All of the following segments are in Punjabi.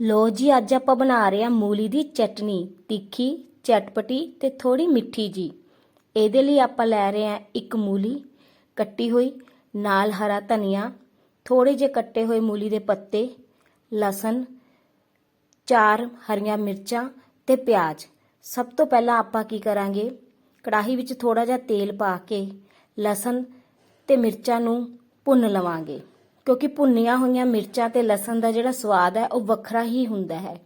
ਲੋ ਜੀ, ਅੱਜ ਆਪਾਂ ਬਣਾ ਰਹੇ ਹਾਂ ਮੂਲੀ ਦੀ ਚਟਨੀ। ਤਿੱਖੀ, ਚਟਪਟੀ ਤੇ ਥੋੜੀ ਮਿੱਠੀ ਜੀ। ਇਹਦੇ ਲਈ ਆਪਾਂ ਲੈ ਰਹੇ ਹਾਂ ਇੱਕ ਮੂਲੀ ਕੱਟੀ ਹੋਈ, ਨਾਲ ਹਰਾ ਧਨੀਆ ਥੋੜੇ ਜਿਹੇ ਕੱਟੇ ਹੋਏ ਮੂਲੀ ਦੇ ਪੱਤੇ, ਲਸਣ, ਚਾਰ ਹਰੀਆਂ ਮਿਰਚਾਂ ਤੇ ਪਿਆਜ਼। ਸਭ ਤੋਂ ਪਹਿਲਾਂ ਆਪਾਂ ਕੀ ਕਰਾਂਗੇ? ਕੜਾਹੀ ਵਿੱਚ ਥੋੜਾ ਜਿਹਾ ਤੇਲ ਪਾ ਕੇ ਲਸਣ ਤੇ ਮਿਰਚਾਂ ਨੂੰ ਭੁੰਨ ਲਵਾਂਗੇ। ਕਿਉਂਕਿ ਭੁੰਨੀਆਂ ਹੋਈਆਂ ਮਿਰਚਾਂ ਤੇ ਲਸਣ ਦਾ ਜਿਹੜਾ ਸਵਾਦ ਹੈ, ਉਹ ਵੱਖਰਾ ਹੀ ਹੁੰਦਾ ਹੈ।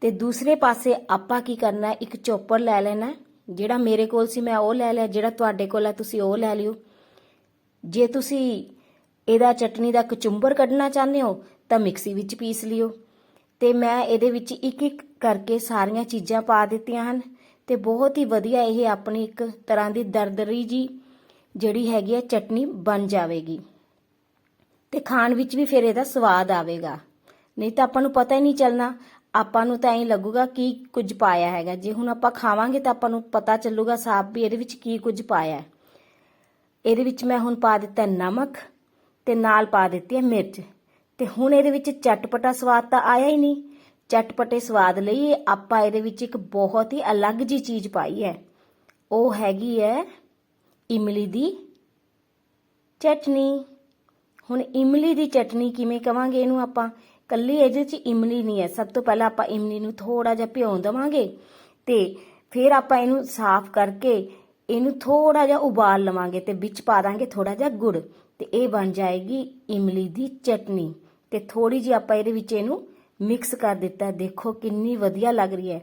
ਤੇ ਦੂਸਰੇ ਪਾਸੇ ਆਪਾਂ ਕੀ ਕਰਨਾ ਇੱਕ ਚੋਪਰ ਲੈ ਲੈਣਾ ਜਿਹੜਾ ਮੇਰੇ ਕੋਲ ਸੀ, ਮੈਂ ਉਹ ਲੈ ਲਿਆ, ਜਿਹੜਾ ਤੁਹਾਡੇ ਕੋਲ ਹੈ, ਤੁਸੀਂ ਉਹ ਲੈ ਲਿਓ। ਜੇ ਤੁਸੀਂ ਇਹਦਾ ਚਟਨੀ ਦਾ ਕਚੁੰਬਰ ਕੱਢਣਾ ਚਾਹੁੰਦੇ ਹੋ, ਤਾਂ ਮਿਕਸੀ ਵਿੱਚ ਪੀਸ ਲਿਓ। ਤੇ ਮੈਂ ਇਹਦੇ ਵਿੱਚ ਇੱਕ ਇੱਕ ਕਰਕੇ ਸਾਰੀਆਂ ਚੀਜ਼ਾਂ ਪਾ ਦਿੱਤੀਆਂ ਹਨ। ਤੇ ਬਹੁਤ ਹੀ ਵਧੀਆ ਇਹ ਆਪਣੀ ਇੱਕ ਤਰ੍ਹਾਂ ਦੀ ਦਰਦਰੀ ਜੀ ਜਿਹੜੀ ਹੈਗੀ ਹੈ, ਚਟਨੀ ਬਣ ਜਾਵੇਗੀ। ਤੇ ਖਾਣ ਵਿੱਚ ਵੀ ਫਿਰ ਇਹਦਾ ਸਵਾਦ ਆਵੇਗਾ। ਨਹੀਂ ਤਾਂ ਆਪਾਂ ਨੂੰ ਪਤਾ ਹੀ ਨਹੀਂ ਚੱਲਣਾ। ਆਪਾਂ ਨੂੰ ਤਾਂ ਐਂ ਲੱਗੂਗਾ ਕੀ ਕੁਝ ਪਾਇਆ ਹੈਗਾ। ਜੇ ਹੁਣ ਆਪਾਂ ਖਾਵਾਂਗੇ ਤਾਂ ਆਪਾਂ ਨੂੰ ਪਤਾ ਚੱਲੂਗਾ ਸਾਫ਼ ਵੀ ਇਹਦੇ ਵਿੱਚ ਕੀ ਕੁਝ ਪਾਇਆ ਹੈ। ਇਹਦੇ ਵਿੱਚ ਮੈਂ ਹੁਣ ਪਾ ਦਿੱਤਾ ਨਮਕ ਤੇ ਨਾਲ ਪਾ ਦਿੱਤੀ ਹੈ ਮਿਰਚ। ਤੇ ਹੁਣ ਇਹਦੇ ਵਿੱਚ ਚਟਪਟਾ ਸਵਾਦ ਤਾਂ ਆਇਆ ਹੀ ਨਹੀਂ। ਚਟਪਟੇ ਸਵਾਦ ਲਈ ਆਪਾਂ ਇਹਦੇ ਵਿੱਚ ਇੱਕ ਬਹੁਤ ਹੀ ਅਲੱਗ ਜੀ ਚੀਜ਼ ਪਾਈ ਹੈ। ਉਹ ਹੈਗੀ ਹੈ ਇਮਲੀ ਦੀ ਚਟਨੀ। ਹੁਣ ਇਮਲੀ ਦੀ ਚਟਨੀ ਕਿਵੇਂ ਕਵਾਂਗੇ ਇਹਨੂੰ ਆਪਾਂ? ਕੱਲੀ ਇਹਦੇ ਚ ਇਮਲੀ ਨਹੀਂ ਹੈ। ਸਭ ਤੋਂ ਪਹਿਲਾਂ ਆਪਾਂ ਇਮਲੀ ਨੂੰ ਥੋੜਾ ਜਿਹਾ ਭਿਉਂ ਦਵਾਂਗੇ ਤੇ ਫਿਰ ਆਪਾਂ ਇਹਨੂੰ ਸਾਫ਼ ਕਰਕੇ ਇਹਨੂੰ ਥੋੜਾ ਜਿਹਾ ਉਬਾਲ ਲਵਾਂਗੇ ਤੇ ਵਿੱਚ ਪਾ ਦਾਂਗੇ ਥੋੜਾ ਜਿਹਾ ਗੁੜ ਤੇ ਇਹ ਬਣ ਜਾਏਗੀ ਇਮਲੀ ਦੀ ਚਟਨੀ। ਤੇ ਥੋੜੀ ਜਿਹੀ ਆਪਾਂ ਇਹਦੇ ਵਿੱਚ ਇਹਨੂੰ ਮਿਕਸ ਕਰ ਦਿੱਤਾ। ਦੇਖੋ ਕਿੰਨੀ ਵਧੀਆ ਲੱਗ ਰਹੀ ਹੈ।